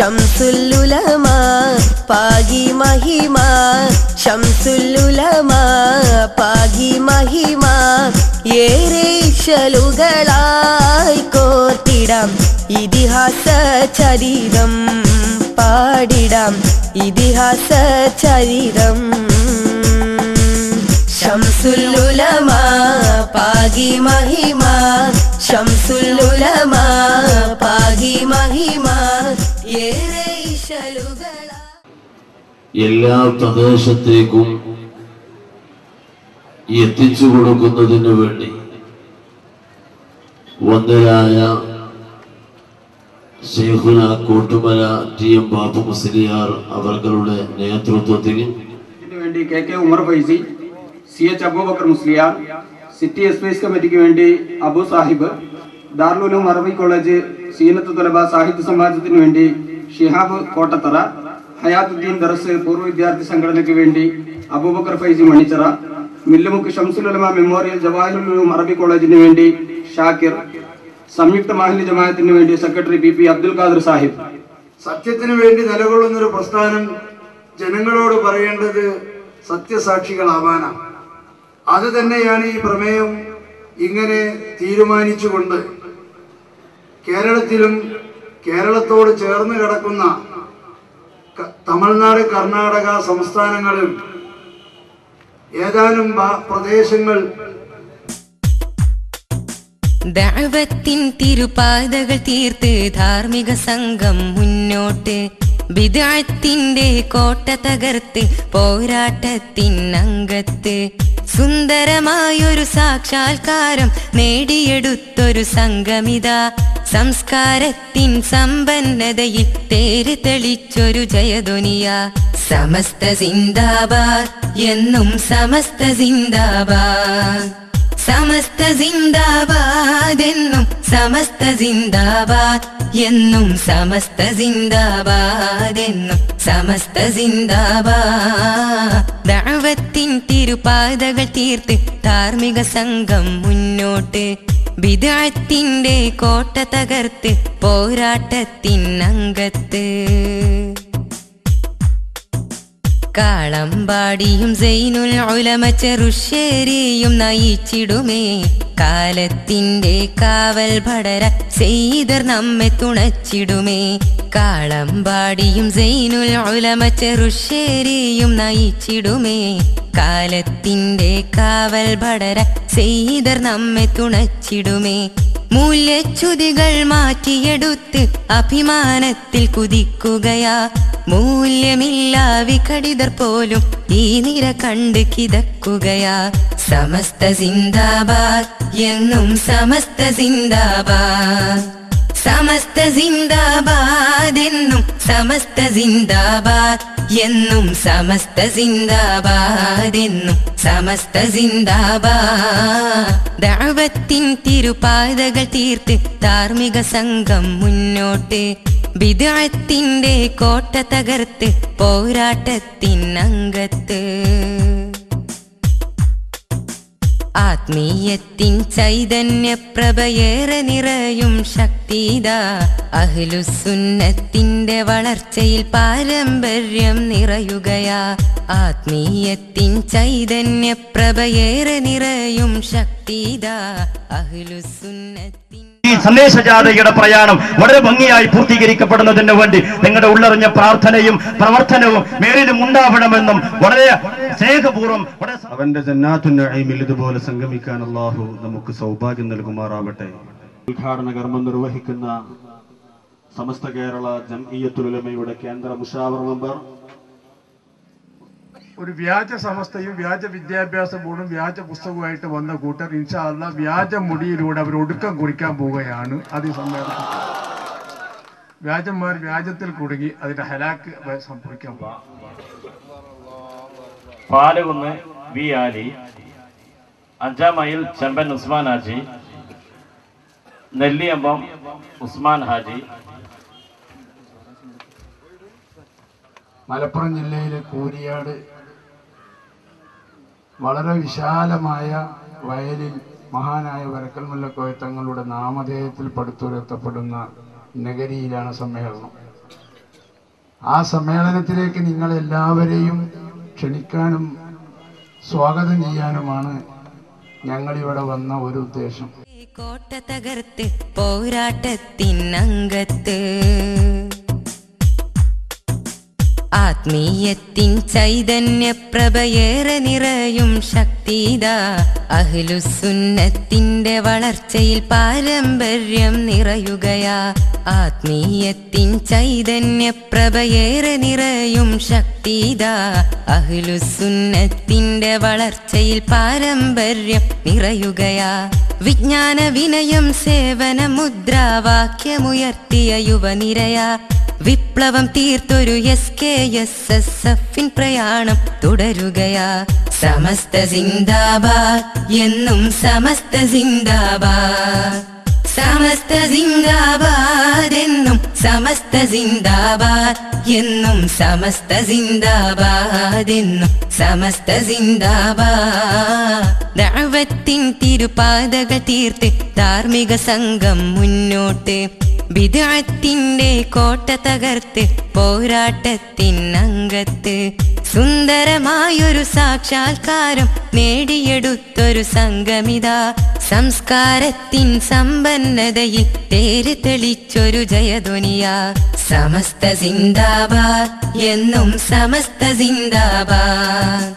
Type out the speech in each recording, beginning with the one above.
ഷംസുല്ലുലമ പാകി മഹിമ. ഷംസുല്ലുലമ പാകി മഹിമ. ഏറെ ശലുകളായി ഇതിഹാസ ചരിതം പാടിടാം. ഇതിഹാസ ചരിതം ഷംസുല്ലുലമ പാകി മഹിമ. എല്ലാ പ്രദേശത്തേക്കും എത്തിച്ചു കൊടുക്കുന്നതിന് വേണ്ടി വന്നരായ ഷെയ്ഖുന കൂട്ടുമല ടി എം ബാബു മുസ്ലിയാർ അവർകളുടെ നേതൃത്വത്തിന് വേണ്ടി K K Umar Faizi C H Abubakar Musliyar city express കമ്മിറ്റിക്ക് വേണ്ടി അബു സാഹിബ് ദാർലുലും അറബി കോളേജ് സീനത്ത് തുലബ സാഹിത്യ സമാജത്തിന് വേണ്ടി ഷിഹാബ് കോട്ടത്തറ ഹയാത്തുദ്ദീൻ ദറസ് പൂർവ വിദ്യാർത്ഥി സംഘടനയ്ക്ക് വേണ്ടി അബൂബക്കർ ഫൈസി മണിച്ചറ മില്ലുമുക്ക് ഷംസുലമ മെമ്മോറിയൽ ജവാഹറുലും അറബി കോളേജിന് വേണ്ടി ഷാക്കിർ സംയുക്ത മാഹിലി ജമാഅത്തിന് വേണ്ടി secretary P P Abdul Khader Sahib. സത്യത്തിന് വേണ്ടി നിലകൊള്ളുന്ന ഒരു പ്രസ്ഥാനം ജനങ്ങളോട് പറയേണ്ടത് സത്യസാക്ഷികളാവാനാണ് അത് തന്നെയാണ് ഈ പ്രമേയം ഇങ്ങനെ തീരുമാനിച്ചുകൊണ്ട് കേരളത്തിലും കേരളത്തോട് ചേർന്ന് കിടക്കുന്ന തമിഴ്നാട് കർണാടക സംസ്ഥാനങ്ങളിൽ ഏതാനും പ്രദേശങ്ങൾ ദൈവത്തിൻ തിരുപാതകൾ തീർത്ത് ധാർമ്മിക സംഘം മുന്നോട്ട്. ബിദഅത്തിന്റെ കോട്ട തകർത്ത് പോരാട്ടത്തിൻ അംഗത്ത്. സുന്ദരമായൊരു സാക്ഷാത്കാരം നേടിയെടുത്തൊരു സംഗമിത സംസ്കാരത്തിൻ സമ്പന്നതയിൽ തേര് തെളിച്ചൊരു ജയധ്വനിയ. സമസ്ത സിന്ദാബാദ് എന്നും സമസ്ത സിന്ദാബാദ്. സമസ്ത സിന്ദാബാദ് എന്നും സമസ്ത സിന്ദാബാദ്. എന്നും സമസ്ത സിന്ദാബാദ് എന്നും സമസ്ത സിന്ദാബാദ്. ദഅവത്തിൻ തിരുപാതകൾ തീർത്ത് ധാർമ്മിക സംഘം മുന്നോട്ട്. ബിദഅത്തിന്റെ കോട്ട തകർത്ത് പോരാട്ടത്തിൻ അങ്കത്ത് കാളമ്പാടിയും സൈനുൽ ഉലമ ചെറുശ്ശേരിയും നയിച്ചിടുമേ. കാലത്തിന്റെ കാവൽ ഭടര സെയ്തർ നമ്മെ തുണച്ചിടുമേ. കാളമ്പാടിയും സൈനുൽ ഉലമ ചെറുശ്ശേരിയും നയിച്ചിടുമേ. കാലത്തിന്റെ കാവൽ ഭടര സെയ്തർ നമ്മെ തുണച്ചിടുമേ. മൂല്യച്യുതികൾ മാറ്റിയെടുത്ത് അഭിമാനത്തിൽ കുതിക്കുകയാ. മൂല്യമില്ല വിഘടിതർ പോലും ഈ നിര കണ്ട് കിതക്കുകയാ. സമസ്ത സിന്ദാബാദ് എന്നും സമസ്ത സിന്ദാബാദ്. സമസ്ത സിന്ദാബാദ് എന്നും സമസ്ത സിന്ദാബാദ് എന്നും സമസ്ത സിന്ദാബാദ് എന്നും സമസ്ത സിന്ദാബാദ്. ദഅവത്തിൻ തിരുപാതകൾ തീർത്ത് ധാർമ്മിക സംഘം മുന്നോട്ട്. ബിദഅത്തിന്റെ കോട്ട തകർത്ത് പോരാട്ടത്തിൻ അങ്കത്ത് ചൈതന്യ പ്രഭയേറെ നിറയും ശക്തിത അഹ്ലുസുന്നത്തിന്റെ വളർച്ചയിൽ പാരമ്പര്യം നിറയുകയാ. ആത്മീയത്തിൻ ചൈതന്യ പ്രഭയേറെ നിറയും ശക്തിത അഹ്ലുസുന്നത്തിൻ ഈ സന്ദേശജാതയുടെ പ്രയാണം വളരെ ഭംഗിയായി പൂർത്തീകരിക്കപ്പെടുന്നതിന് വേണ്ടി നിങ്ങളുടെ ഉള്ളറിഞ്ഞ പ്രാർത്ഥനയും പ്രവർത്തനവും മേലിലും ഉണ്ടാവണമെന്നും വളരെ സ്നേഹപൂർവം അവന്റെ ജന്നാത്തുന്നൈമിൽ ഇതുപോലെ സംഗമിക്കാൻ അള്ളാഹു നമുക്ക് സൗഭാഗ്യം നൽകുമാറാവട്ടെ ഉദ്ഘാടന കർമ്മം നിർവഹിക്കുന്ന സമസ്ത കേരള ജംഇയ്യത്തുലമയുടെ കേന്ദ്ര മുഷാവർ മെമ്പർ ഒരു വ്യാജ സമസ്തയും വ്യാജ വിദ്യാഭ്യാസ ബോർഡും വ്യാജ പുസ്തകവുമായിട്ട് വന്ന കൂട്ടർ ഇൻഷാല്ല വ്യാജ മുടിയിലൂടെ അവർ ഒടുക്കം കുറിക്കാൻ പോവുകയാണ്. അത് ഈ സമ്മേളനത്തിൽ വ്യാജന്മാർ വ്യാജത്തിൽ കുടുങ്ങി അതിന്റെ ഹലാക്ക് വ- സംഭവിക്കാൻ പോകും പാലുകുന്ന് വി ആലി അഞ്ചാം മൈൽ ചെമ്പൻ ഉസ്മാൻ ഹാജി നെല്ലിയമ്പം ഉസ്മാൻ ഹാജി. മലപ്പുറം ജില്ലയിലെ കൂരിയാട് വളരെ വിശാലമായ വയലിൽ മഹാനായ വരക്കൽ മുല്ലക്കോയ തങ്ങളുടെ നാമധേയത്തിൽ പടുത്തുയർത്തപ്പെടുന്ന നഗരിയിലാണ് സമ്മേളനം. ആ സമ്മേളനത്തിലേക്ക് നിങ്ങൾ എല്ലാവരെയും ക്ഷണിക്കാനും സ്വാഗതം ചെയ്യാനുമാണ് ഞങ്ങളിവിടെ വന്ന ഒരു ഉദ്ദേശം. കോട്ട തകർത്ത് പോരാട്ടത്തിനങ്കത്ത് ആത്മീയത്തിൻ ചൈതന്യപ്രഭയേറെ നിറയും ശക്തിത അഹ്ലുസുന്നത്തിന്റെ വളർച്ചയിൽ പാരമ്പര്യം നിറയുകയാ. ആത്മീയത്തിൻ ചൈതന്യപ്രഭയേറെ നിറയും ശക്തിത അഹ്ലുസുന്നത്തിന്റെ വളർച്ചയിൽ പാരമ്പര്യം നിറയുകയാ. വിജ്ഞാന വിനയം സേവന മുദ്രാവാക്യമുയർത്തിയ യുവനിരയാ. വിപ്ലവം തീർത്തൊരു എസ് കെ എസ് എസ് എഫിൻ പ്രയാണം തുടരുകയാ. സമസ്ത സിന്ദാബാദ് എന്നും സമസ്ത സിന്ദാബാദ്. സമസ്ത സിന്ദാബാദ് എന്നും സമസ്ത സിന്ദാബാദ് എന്നും സമസ്ത സിന്ദാബാദ് എന്നും സമസ്ത സിന്ദാബാദ് ദഅവത്തിൻ തിരുപാതകൾ തീർത്ത് ധാർമ്മിക സംഘം മുന്നോട്ട് വിദഗ്ധത്തിന്റെ കോട്ട തകർത്ത് പോരാട്ടത്തിനങ്കത്ത് സുന്ദരമായൊരു സാക്ഷാത്കാരം നേടിയെടുത്തൊരു സംഗമിത. സംസ്കാരത്തിൻ സമ്പന്നതയിൽ പേര് തെളിച്ചൊരു ജയധ്വനിയ. സമസ്ത സിന്ദാബാദ് എന്നും സമസ്ത സിന്ദാബാദ്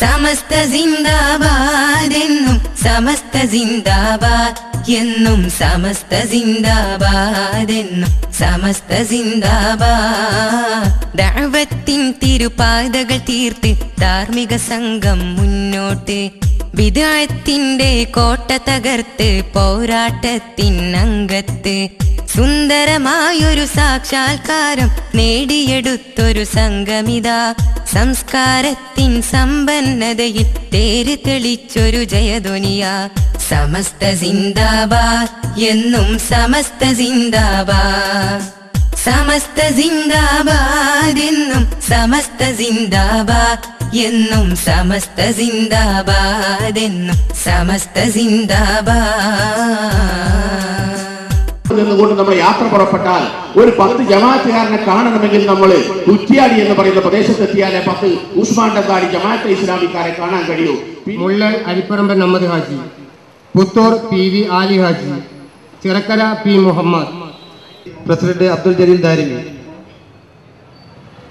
സമസ്ത സിന്ദാബാദ് എന്നും സമസ്ത സിന്ദാബാദ് എന്നും സമസ്ത സിന്ദാബാദെന്നും സമസ്ത സിന്ദാബാദത്തിൻ തിരുപാതകൾ തീർത്ത് ധാർമ്മിക സംഘം മുന്നോട്ട്. വിദായത്തിന്റെ കോട്ട തകർത്ത് പോരാട്ടത്തിൻ അംഗത്ത്. സുന്ദരമായൊരു സാക്ഷാത്കാരം നേടിയെടുത്തൊരു സംഗമിത സംസ്കാരത്തിൻ സമ്പന്നതയിൽ തേര് തെളിച്ചൊരു ജയധ്വനിയ. സമസ്ത സിന്ദാബാദ് എന്നും സമസ്ത സിന്ദാബാദ്. സമസ്ത സിന്ദാബാദ് എന്നും സമസ്ത സിന്ദാബാദ്. എന്നും സമസ്ത സിന്ദാബാദ് എന്നും സമസ്ത സിന്ദാബാദ്. നിന്നുകൊണ്ട് നമ്മൾ യാത്ര പുറപ്പെട്ടാൽ ഒരു പത്ത് ജമാഅത്തുകാരനെ കാണണമെങ്കിൽ നമ്മൾ കുറ്റിയാടി എന്ന് പറയുന്ന പ്രദേശത്തെത്തിയാലേ പത്ത് ഉസ്മാൻഡത്താടി ജമാഅത്തെ ഇസ്ലാമിക്കാരെ കാണാൻ കഴിയൂ. Mullan Arripparamban Ahammad Haji. Puthur P V Ali Haji Chirakkara P Muhammad. President Abdul Jaleel Darimi.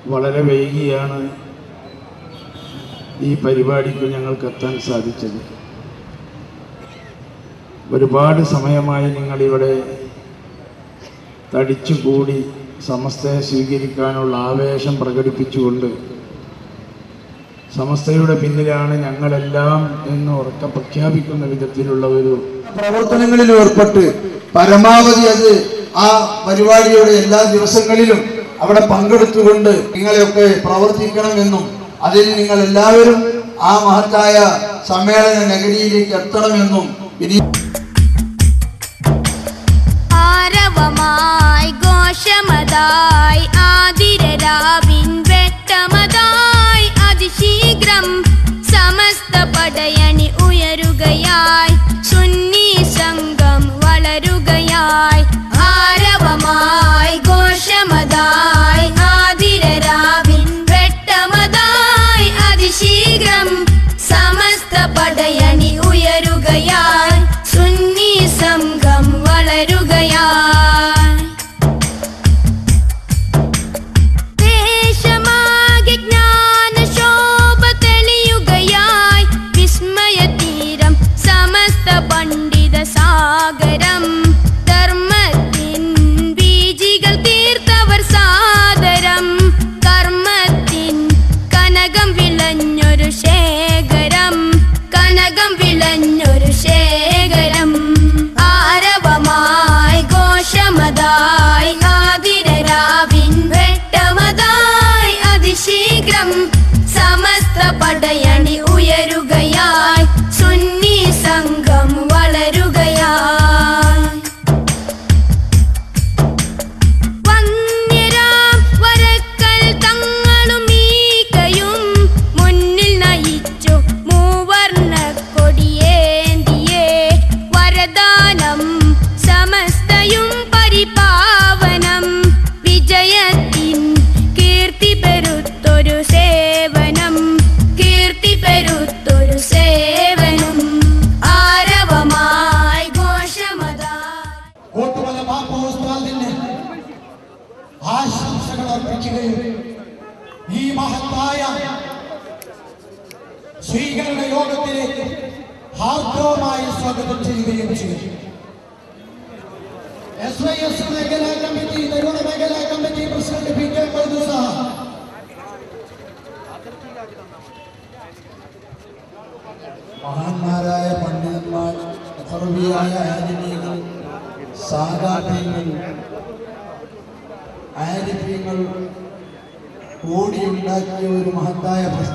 വളരെ വൈകിയാണ് ഈ പരിപാടിക്ക് ഞങ്ങൾക്ക് എത്താൻ സാധിച്ചത്. ഒരുപാട് സമയമായി നിങ്ങളിവിടെ തടിച്ചുകൂടി സമസ്തയെ സ്വീകരിക്കാനുള്ള ആവേശം പ്രകടിപ്പിച്ചുകൊണ്ട് സമസ്തയുടെ പിന്നിലാണ് ഞങ്ങളെല്ലാം എന്ന് ഉറക്ക പ്രഖ്യാപിക്കുന്ന വിധത്തിലുള്ള ഒരു പ്രവർത്തനങ്ങളിൽ ഏർപ്പെട്ട് പരമാവധി അത് ആ പരിപാടിയുടെ എല്ലാ ദിവസങ്ങളിലും അവിടെ പങ്കെടുത്തുകൊണ്ട് നിങ്ങളെയൊക്കെ പ്രവർത്തിക്കണമെന്നും അതിൽ നിങ്ങൾ എല്ലാവരും ആ മഹത്തായ സമ്മേളന നഗരിയിലേക്ക് എത്തണമെന്നും ഇനി ആരവമായി ഘോഷമതായി ആതിരരാവിൻ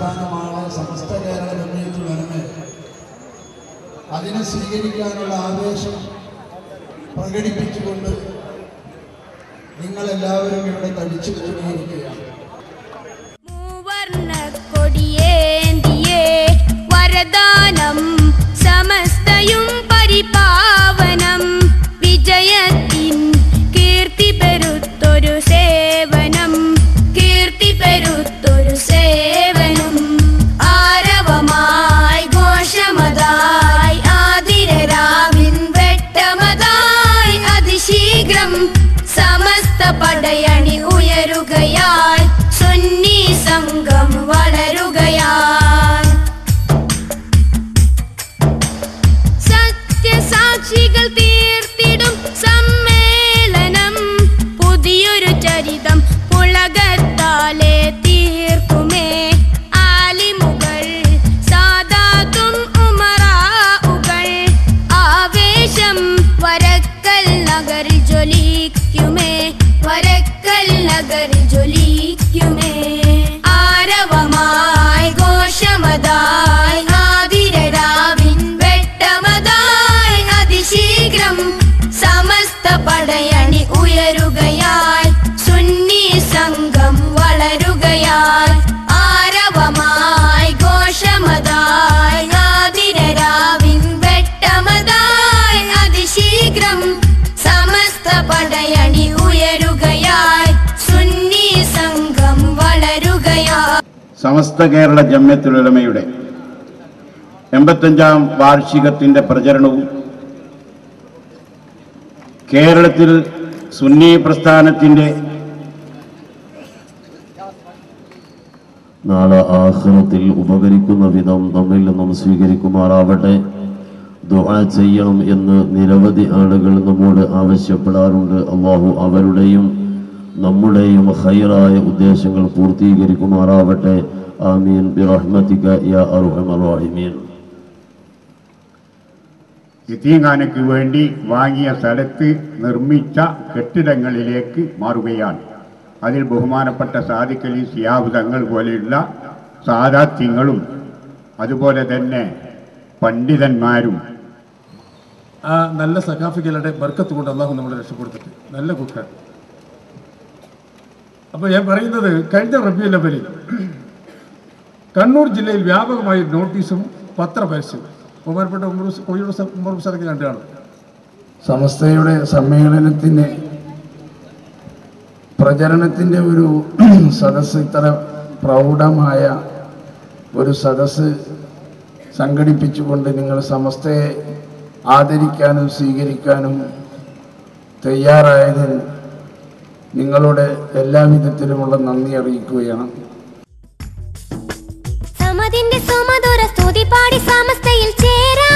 പ്രസ്ഥാനമാണ് സമസ്ത കേരള ജമീയത്തുൽ വരുന്നത് അതിനെ സ്വീകരിക്കാനുള്ള ആവേശം പ്രകടിപ്പിച്ചുകൊണ്ട് നിങ്ങളെല്ലാവരും ഇവിടെ തടിച്ചു കൂടിയിരിക്കുകയാണ് സമസ്ത കേരള ജമ്യത്തുലമയുടെ എൺപത്തഞ്ചാം വാർഷികത്തിന്റെ പ്രചരണവും കേരളത്തിൽ സുന്നി പ്രസ്ഥാനത്തിന്റെ നാളെ ആഹ്റത്തിൽ ഉപകരിക്കുന്ന വിധം നമ്മിൽ നിന്നും സ്വീകരിക്കുമാറാവട്ടെ. ദുആ ചെയ്യണം എന്ന് നിരവധി ആളുകൾ നമ്മോട് ആവശ്യപ്പെടാറുണ്ട്. അള്ളാഹു അവരുടെയും നമ്മുടെയും ഹൈറായ ഉദ്ദേശങ്ങൾ പൂർത്തീകരിക്കുമാറാവട്ടെ. ആമീൻ. ബിറഹ്മതിക യാ അർഹമർ റഹീമീൻ. വേണ്ടി വാങ്ങിയ സ്ഥലത്ത് നിർമ്മിച്ച കെട്ടിടങ്ങളിലേക്ക് മാറുകയാണ്. അതിൽ ബഹുമാനപ്പെട്ട സാദിഖലി സിയാബ് തങ്ങൾ പോലെയുള്ള സാദാത്യങ്ങളും അതുപോലെ തന്നെ പണ്ഡിതന്മാരും ആ നല്ല സഖാഫികളുടെ ബർക്കത്ത് കൊണ്ട് അള്ളാഹു നമ്മളെ രക്ഷപ്പെടുത്തിട്ട് നല്ല കുക്കർ അപ്പോൾ ഞാൻ പറയുന്നത് കഴിഞ്ഞ റബിയുൽ അവലിൽ കണ്ണൂർ ജില്ലയിൽ വ്യാപകമായി നോട്ടീസും പത്രപരസ്യവും. ബഹുമാനപ്പെട്ട ഉമർ കണ്ടാണ് സമസ്തയുടെ സമ്മേളനത്തിന് പ്രചരണത്തിന്റെ ഒരു സദസ്സ് ഇത്ര പ്രൗഢമായ ഒരു സദസ്സ് സംഘടിപ്പിച്ചുകൊണ്ട് നിങ്ങൾ സമസ്തയെ ആദരിക്കാനും സ്വീകരിക്കാനും തയ്യാറായതിന് നിങ്ങളുടെ എല്ലാ വിധത്തിലുമുള്ള നന്ദി അറിയിക്കുകയാണ്. സമതിന്റെ സുമധുര സ്തുതി പാടി സമസ്തയിൽ ചേരാം.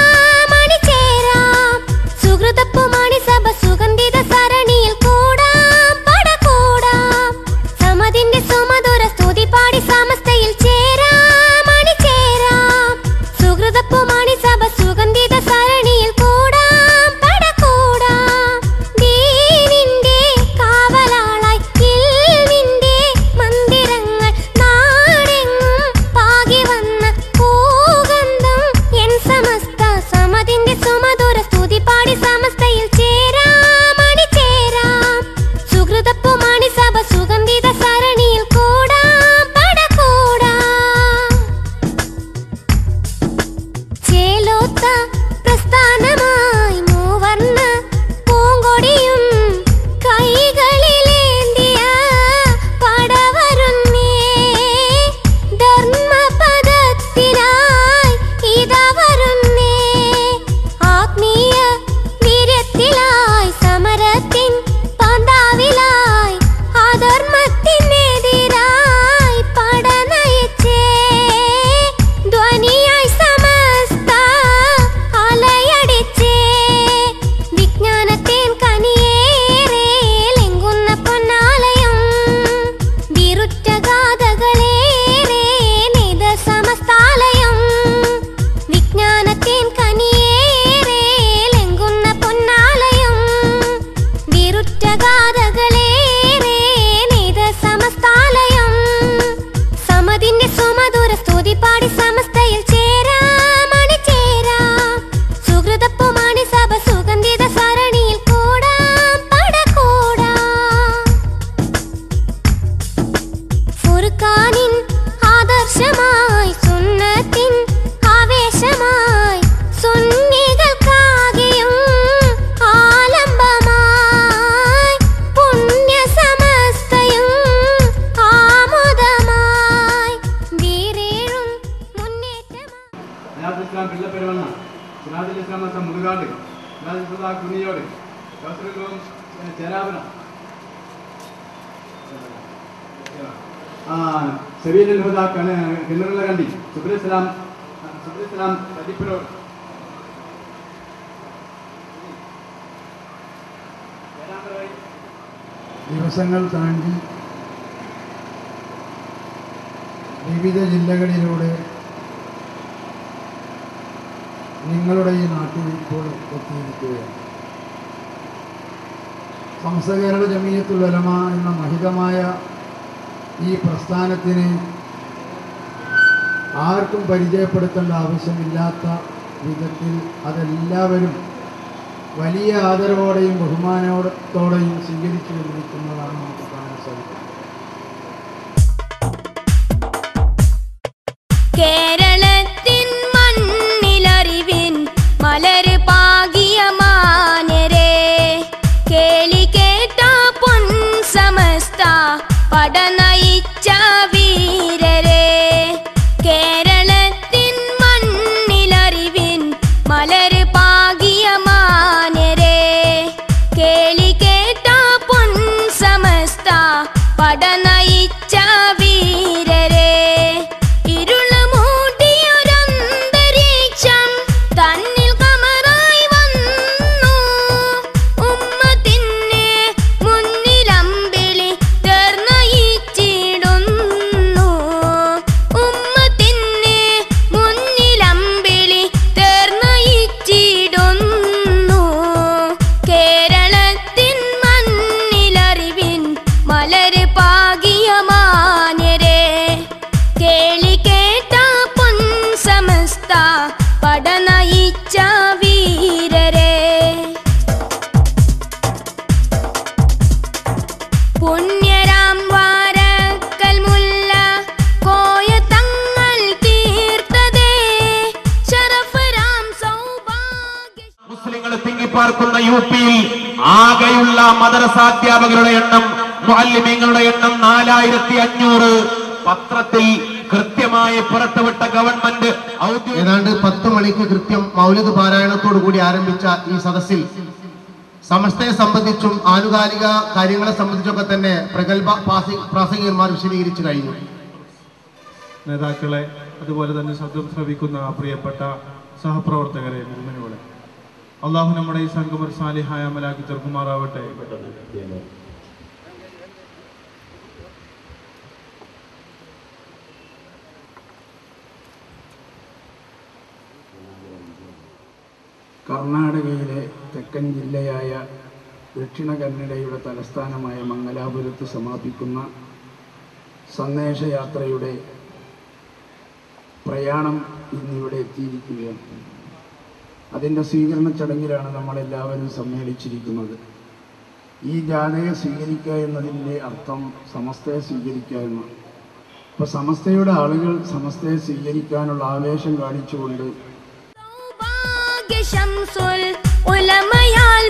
ഹുദ കണ് കിണറുള്ള കണ്ടി. സുബ്രൽ ഇസ്ലാം സുബ്രൽ ഇസ്ലാം തടിപ്പുരോട് ദിവസങ്ങൾ താണ്ടി വിവിധ ജില്ലകളിലൂടെ നിങ്ങളുടെ ഈ നാട്ടിൽ ഇപ്പോൾ എത്തിയിരിക്കുകയാണ്. സംസ്ഥ കേരള ജമീയത്തുൽ ഉലമ എന്ന മഹിതമായ ഈ പ്രസ്ഥാനത്തിന് ആർക്കും പരിചയപ്പെടുത്തേണ്ട ആവശ്യമില്ലാത്ത വിധത്തിൽ അതെല്ലാവരും വലിയ ആദരവോടെയും ബഹുമാനത്തോടെയും സ്വീകരിച്ചു കൊണ്ടിരിക്കുന്നതാണ് നമുക്ക് കാണാൻ സാധിക്കുന്നത്. たない യു പിയിൽ ആകെയുള്ള മദ്രസാധ്യാപകരുടെ എണ്ണം മുഹല്ലിമീങ്ങളുടെ എണ്ണം നാലായിരത്തി അഞ്ഞൂറ് പത്രത്തിൽ കൃത്യമായി പുറത്തുവിട്ട ഗവൺമെന്റ് ഏതാണ്ട് പത്ത് മണിക്ക് കൃത്യം മൗലിക പാരായണത്തോടു കൂടി ആരംഭിച്ച ഈ സദസ്സിൽ സമസ്തയെ സംബന്ധിച്ചും ആനുകാലിക കാര്യങ്ങളെ സംബന്ധിച്ചൊക്കെ തന്നെ പ്രഗത്ഭ പ്രാസി- പ്രാസംഗികന്മാർ വിശദീകരിച്ചു കഴിഞ്ഞു. നേതാക്കളെ അതുപോലെ തന്നെ ശബ്ദം ശ്രവിക്കുന്ന പ്രിയപ്പെട്ട സഹപ്രവർത്തകരെ അള്ളാഹു നമ്മുടെ ഈ ഒരു സാലിഹായ അമലാക്കി ചെറുക്കുമാറാവട്ടെ. കർണാടകയിലെ തെക്കൻ ജില്ലയായ ദക്ഷിണ കന്നഡയുടെ തലസ്ഥാനമായ മംഗലാപുരത്ത് സമാപിക്കുന്ന സന്ദേശയാത്രയുടെ പ്രയാണം ഇന്നിവിടെ എത്തിയിരിക്കുകയാണ്. അതിന്റെ സ്വീകരണ ചടങ്ങിലാണ് നമ്മളെല്ലാവരും സമ്മേളിച്ചിരിക്കുന്നത്. ഈ ജാഥയെ സ്വീകരിക്കുക എന്നതിന്റെ അർത്ഥം സമസ്തയെ സ്വീകരിക്കുക എന്നാണ്. അപ്പോൾ സമസ്തയുടെ ആളുകൾ സമസ്തയെ സ്വീകരിക്കാനുള്ള ആവേശം കാണിച്ചുകൊണ്ട് ഉലമയാൽ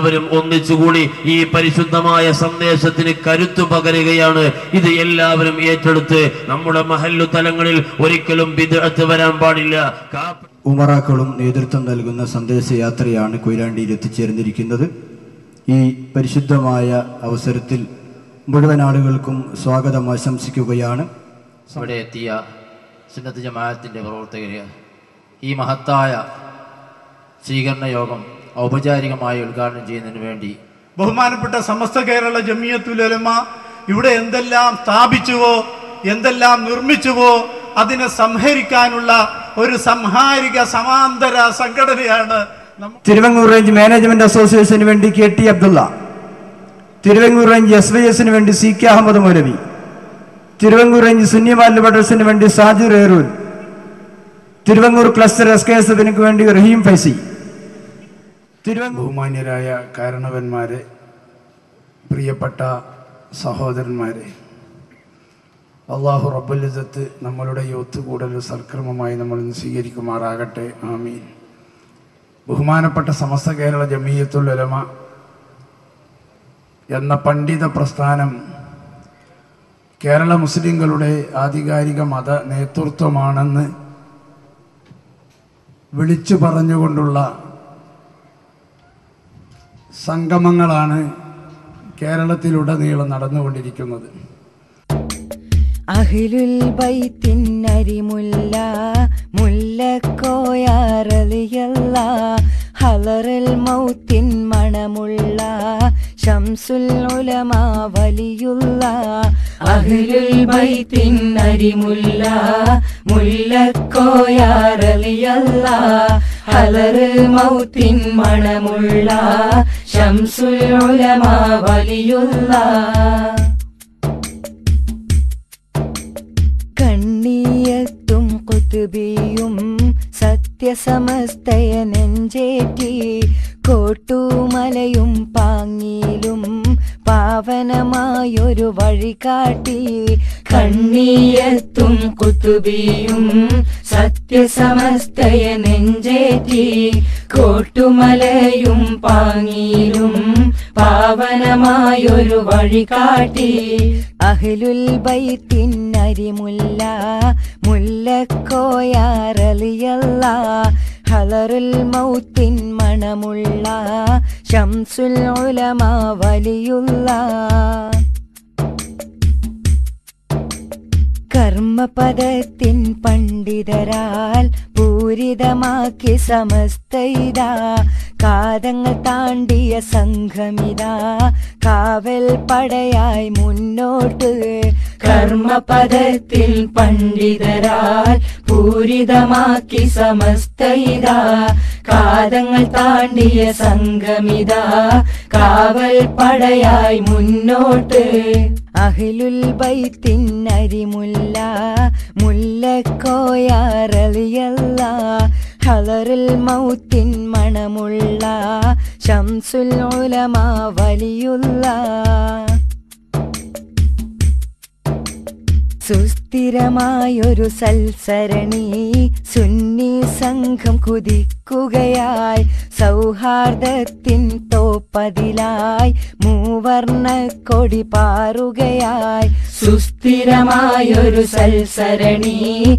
എല്ലാവരും ഒന്നിച്ചുകൂടി ഈ പരിശുദ്ധമായ സന്ദേശത്തിന് കരുത്തു പകരുകയാണ്. ഇത് എല്ലാവരും ഏറ്റെടുത്ത് നമ്മുടെ മഹല്ലു തലങ്ങളിൽ ഒരിക്കലും വിദഗ്ധ വരാൻ പാടില്ല. ഉമറാക്കളും നേതൃത്വം നൽകുന്ന സന്ദേശയാത്രയാണ് കൊയിലാണ്ടിയിൽ എത്തിച്ചേർന്നിരിക്കുന്നത്. ഈ പരിശുദ്ധമായ അവസരത്തിൽ മുഴുവൻ ആളുകൾക്കും സ്വാഗതം ആശംസിക്കുകയാണ്. ഇവിടെ എത്തിയ സുന്നത്ത് ജമാഅത്തിന്റെ പ്രവർത്തകർ ഈ മഹത്തായ സ്വീകരണ യോഗം ഔപചാരികമായി ഉദ്ഘാടനം ചെയ്യുന്നതിന് വേണ്ടി ബഹുമാനപ്പെട്ട സമസ്ത കേരള ജമിയത്തുലമ ഇവിടെ എന്തെല്ലാം സ്ഥാപിച്ചുവോ എന്തെല്ലാം നിർമ്മിച്ചുവോ അതിനെ സംഹരിക്കാനുള്ള ഒരു സംഹാരിക സമാന്തര സംഘടനയാണ് തിരുവങ്ങൂർ റേഞ്ച് മാനേജ്മെന്റ് അസോസിയേഷന് വേണ്ടി K T Abdulla Thiruvangoor range S Y എസിന് വേണ്ടി C K Ahammad Moulavi Thiruvangoor range Sunni Valley വേണ്ടി Sajir ഏറൂൻ Thiruvangoor cluster S K S എഫിനു വേണ്ടി റഹീം ഫൈസി ബഹുമാന്യരായ കാരണവന്മാരെ പ്രിയപ്പെട്ട സഹോദരന്മാരെ അള്ളാഹു റബ്ബുലിസത്ത് നമ്മളുടെ യൂത്ത് കൂടൽ സൽക്രമമായി നമ്മൾ സ്വീകരിക്കുമാറാകട്ടെ. ആമീൻ. ബഹുമാനപ്പെട്ട സമസ്ത കേരള ജമീയത്തുൽ ഉലമ എന്ന പണ്ഡിത പ്രസ്ഥാനം കേരള മുസ്ലിങ്ങളുടെ ആധികാരിക മത നേതൃത്വമാണെന്ന് വിളിച്ചു പറഞ്ഞുകൊണ്ടുള്ള സംഗമങ്ങളാണ് കേരളത്തിലുടനീളം നടന്നുകൊണ്ടിരിക്കുന്നത്. അഹിലുൽ ഹലറിൽ ഷംസുൽ ഉലമ വലിയുള്ള. അഹിലുൽ ഹലറൽ മൗത്തിൻ മണമുള്ള ഉലമ വലിയുള്ള കണ്ണിയത്തും കുത്തുബിയും സത്യസമസ്തയ നെഞ്ചേറ്റി കോട്ടുമലയും പാങ്ങിയിലും പാവനമായൊരു വഴി കാട്ടി കണ്ണിയത്തും കുത്തുബിയും സത്യസമസ്തയ നെഞ്ചേറ്റി കോട്ടുമലയും പാങ്ങിയിലും പാവനമായൊരു വഴി കാട്ടി അഹിലുൽ ബൈത്തിൻ അരിമുല്ല മുല്ലക്കോയാറലിയല്ല. ഹലറുൽ മൗത്തിൻ മണമുള്ള ശംസുൽ ഉലമ വലിയുള്ള. കർമ്മപദത്തിൻ പണ്ഡിതരാൽ പൂരിതമാക്കി സമസ്തയിതാ കാതങ്ങൾ താണ്ടിയ സംഘമിതാ കാവൽ പടയായി മുന്നോട്ട് കർമ്മപദത്തിൽ പണ്ഡിതരാൽ പൂരിതമാക്കി സമസ്തയിത കാതങ്ങൾ താണ്ടിയ സംഗമിത. കാവൽ പടയായി മുന്നോട്ട്. അഹിലുൽ ബൈത്തിൻ അരിമുല്ല. മുല്ലക്കോയാറലിയല്ല. ഹലറിൽ മൗത്തിൻ മണമുള്ള. ശംസുൽ ഉലമ വലിയുള്ള സുസ്ഥിരമായൊരു സൽസരണി. സുന്നി സംഘം കുതിക്കുകയായി. സൗഹാർദ്ദത്തിൻ തോപ്പതിലായി. മൂവർണ കൊടി പാറുകയായി. സുസ്ഥിരമായൊരു സൽസരണി.